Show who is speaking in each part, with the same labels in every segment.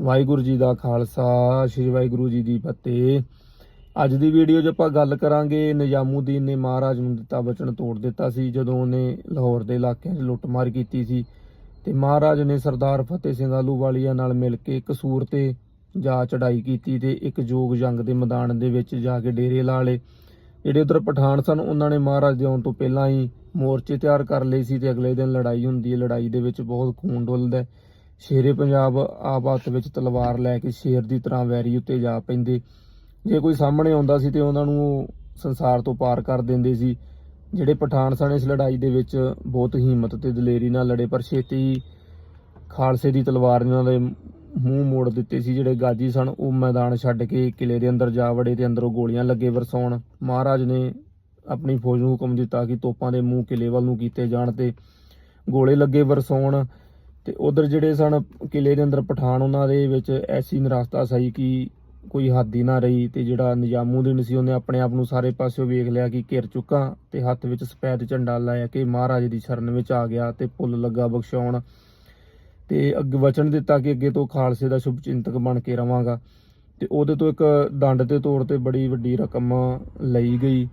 Speaker 1: ਵਾਹਿਗੁਰੂ ਜੀ ਦਾ ਖਾਲਸਾ, ਸ੍ਰੀ ਵਾਹਿਗੁਰੂ ਜੀ ਦੀ ਫਤਿਹ। ਅੱਜ ਦੀ ਵੀਡੀਓ 'ਚ ਆਪਾਂ ਗੱਲ ਕਰਾਂਗੇ, ਨਿਜ਼ਾਮੂਦੀਨ ਨੇ ਮਹਾਰਾਜ ਨੂੰ ਦਿੱਤਾ ਵਚਨ ਤੋੜ ਦਿੱਤਾ ਸੀ, ਜਦੋਂ ਉਹਨੇ ਲਾਹੌਰ ਦੇ ਇਲਾਕਿਆਂ 'ਚ ਲੁੱਟਮਾਰ ਕੀਤੀ ਸੀ। ਤੇ ਮਹਾਰਾਜ ਨੇ ਸਰਦਾਰ ਫਤਿਹ ਸਿੰਘ ਆਹਲੂਵਾਲੀਆ ਨਾਲ ਮਿਲ ਕੇ ਕਸੂਰ ਤੇ ਜਾ ਚੜਾਈ ਕੀਤੀ ਤੇ ਇੱਕ ਜੋਗ ਜੰਗ ਦੇ ਮੈਦਾਨ ਦੇ ਵਿੱਚ ਜਾ ਕੇ ਡੇਰੇ ਲਾ ਲਏ। ਜਿਹੜੇ ਉਧਰ ਪਠਾਨ ਸਨ, ਉਹਨਾਂ ਨੇ ਮਹਾਰਾਜ ਦੇ ਆਉਣ ਤੋਂ ਪਹਿਲਾਂ ਹੀ ਮੋਰਚੇ ਤਿਆਰ ਕਰ ਲਏ ਸੀ ਤੇ ਅਗਲੇ ਦਿਨ ਲੜਾਈ ਹੁੰਦੀ ਹੈ। ਲੜਾਈ ਦੇ ਵਿੱਚ ਬਹੁਤ ਖੂਨ ਡੁੱਲਦਾ ਹੈ। ਸ਼ੇਰੇ ਪੰਜਾਬ ਆਪ ਹੱਥ ਵਿੱਚ ਤਲਵਾਰ ਲੈ ਕੇ ਸ਼ੇਰ ਦੀ ਤਰ੍ਹਾਂ ਵੈਰੀ ਉੱਤੇ ਜਾ ਪੈਂਦੇ। ਜੇ ਕੋਈ ਸਾਹਮਣੇ ਆਉਂਦਾ ਸੀ ਤੇ ਉਹਨਾਂ ਨੂੰ ਉਹ ਸੰਸਾਰ ਤੋਂ ਪਾਰ ਕਰ ਦਿੰਦੇ ਸੀ। ਜਿਹੜੇ ਪਠਾਨ ਸਨ, ਇਸ ਲੜਾਈ ਦੇ ਵਿੱਚ ਬਹੁਤ ਹਿੰਮਤ ਤੇ ਦਲੇਰੀ ਨਾਲ ਲੜੇ, ਪਰ ਛੇਤੀ ਖਾਲਸੇ ਦੀ ਤਲਵਾਰ ਇਹਨਾਂ ਦੇ ਮੂੰਹ ਮੋੜ ਦਿੱਤੇ ਸੀ। ਜਿਹੜੇ ਗਾਜੀ ਸਨ, ਉਹ ਮੈਦਾਨ ਛੱਡ ਕੇ ਕਿਲੇ ਦੇ ਅੰਦਰ ਜਾ ਵੜੇ ਤੇ ਅੰਦਰੋਂ ਗੋਲੀਆਂ ਲੱਗੇ ਵਰਸਾਉਣ। ਮਹਾਰਾਜ ਨੇ ਆਪਣੀ ਫੌਜ ਨੂੰ ਹੁਕਮ ਦਿੱਤਾ ਕਿ ਤੋਪਾਂ ਦੇ ਮੂੰਹ ਕਿਲੇ ਵੱਲ ਨੂੰ ਕੀਤੇ ਜਾਣ ਤੇ ਗੋਲੇ ਲੱਗੇ ਵਰਸਾਉਣ। ਤੇ ਉਧਰ ਜਿਹੜੇ ਸਨ ਕਿਲੇ ਦੇ ਅੰਦਰ ਪਠਾਨ, ਉਹਨਾਂ ਦੇ ਵਿੱਚ ਐਸੀ ਨਿਰਾਸ਼ਤਾ ਸਹੀ ਕਿ ਕੋਈ ਹੱਦ ਹੀ ਨਾ ਰਹੀ ਤੇ ਜਿਹੜਾ ਨਿਜ਼ਾਮੂਦੀਨ ਸੀ, ਉਹਨੇ ਆਪਣੇ ਆਪ ਨੂੰ ਸਾਰੇ ਪਾਸਿਓਂ ਵੇਖ ਲਿਆ ਕਿ ਘਿਰ ਚੁੱਕਾ ਤੇ ਹੱਥ ਵਿੱਚ ਸਫੈਦ ਝੰਡਾ ਲਾਇਆ ਕਿ ਮਹਾਰਾਜੇ ਦੀ ਸ਼ਰਨ ਵਿੱਚ ਆ ਗਿਆ ਤੇ ਪੁੱਲ ਲੱਗਾ ਬਖਸ਼ਾਉਣ ਤੇ ਅੱਗੇ ਵਚਨ ਦਿੱਤਾ ਕਿ ਅੱਗੇ ਤੋਂ ਖਾਲਸੇ ਦਾ ਸ਼ੁਭ ਚਿੰਤਕ ਬਣ ਕੇ ਰਵਾਂਗਾ। ਤੇ ਉਹਦੇ ਤੋਂ ਇੱਕ ਦੰਡ ਦੇ ਤੌਰ ਤੇ ਬੜੀ ਵੱਡੀ ਰਕਮ ਲਈ ਗਈ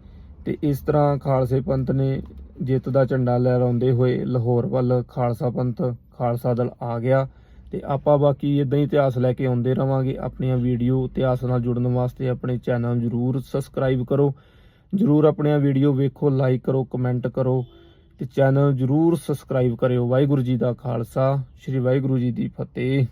Speaker 1: ਤੇ ਇਸ ਤਰ੍ਹਾਂ ਖਾਲਸੇ ਪੰਥ ਨੇ ਜਿੱਤ ਦਾ ਝੰਡਾ ਲਹਿਰਾਉਂਦੇ ਹੋਏ ਲਾਹੌਰ ਵੱਲ ਖਾਲਸਾ ਪੰਥ ਖਾਲਸਾ ਦਲ ਆ ਗਿਆ ਤੇ ਆਪਾਂ ਬਾਕੀ ਇਦਾਂ ਹੀ ਇਤਿਹਾਸ ਲੈ ਕੇ ਆਉਂਦੇ ਰਵਾਂਗੇ। ਆਪਣੀਆਂ ਵੀਡੀਓ ਇਤਿਹਾਸ ਨਾਲ ਜੁੜਨ ਵਾਸਤੇ ਆਪਣੇ ਚੈਨਲ ਨੂੰ ਜਰੂਰ ਸਬਸਕ੍ਰਾਈਬ ਕਰੋ। ਜਰੂਰ ਆਪਣੀਆਂ ਵੀਡੀਓ ਵੇਖੋ, ਲਾਈਕ ਕਰੋ, ਕਮੈਂਟ ਕਰੋ ਤੇ ਚੈਨਲ ਜਰੂਰ ਸਬਸਕ੍ਰਾਈਬ ਕਰਿਓ। ਵਾਹਿਗੁਰੂ ਜੀ ਦਾ ਖਾਲਸਾ, ਸ੍ਰੀ ਵਾਹਿਗੁਰੂ ਜੀ ਦੀ ਫਤਿਹ।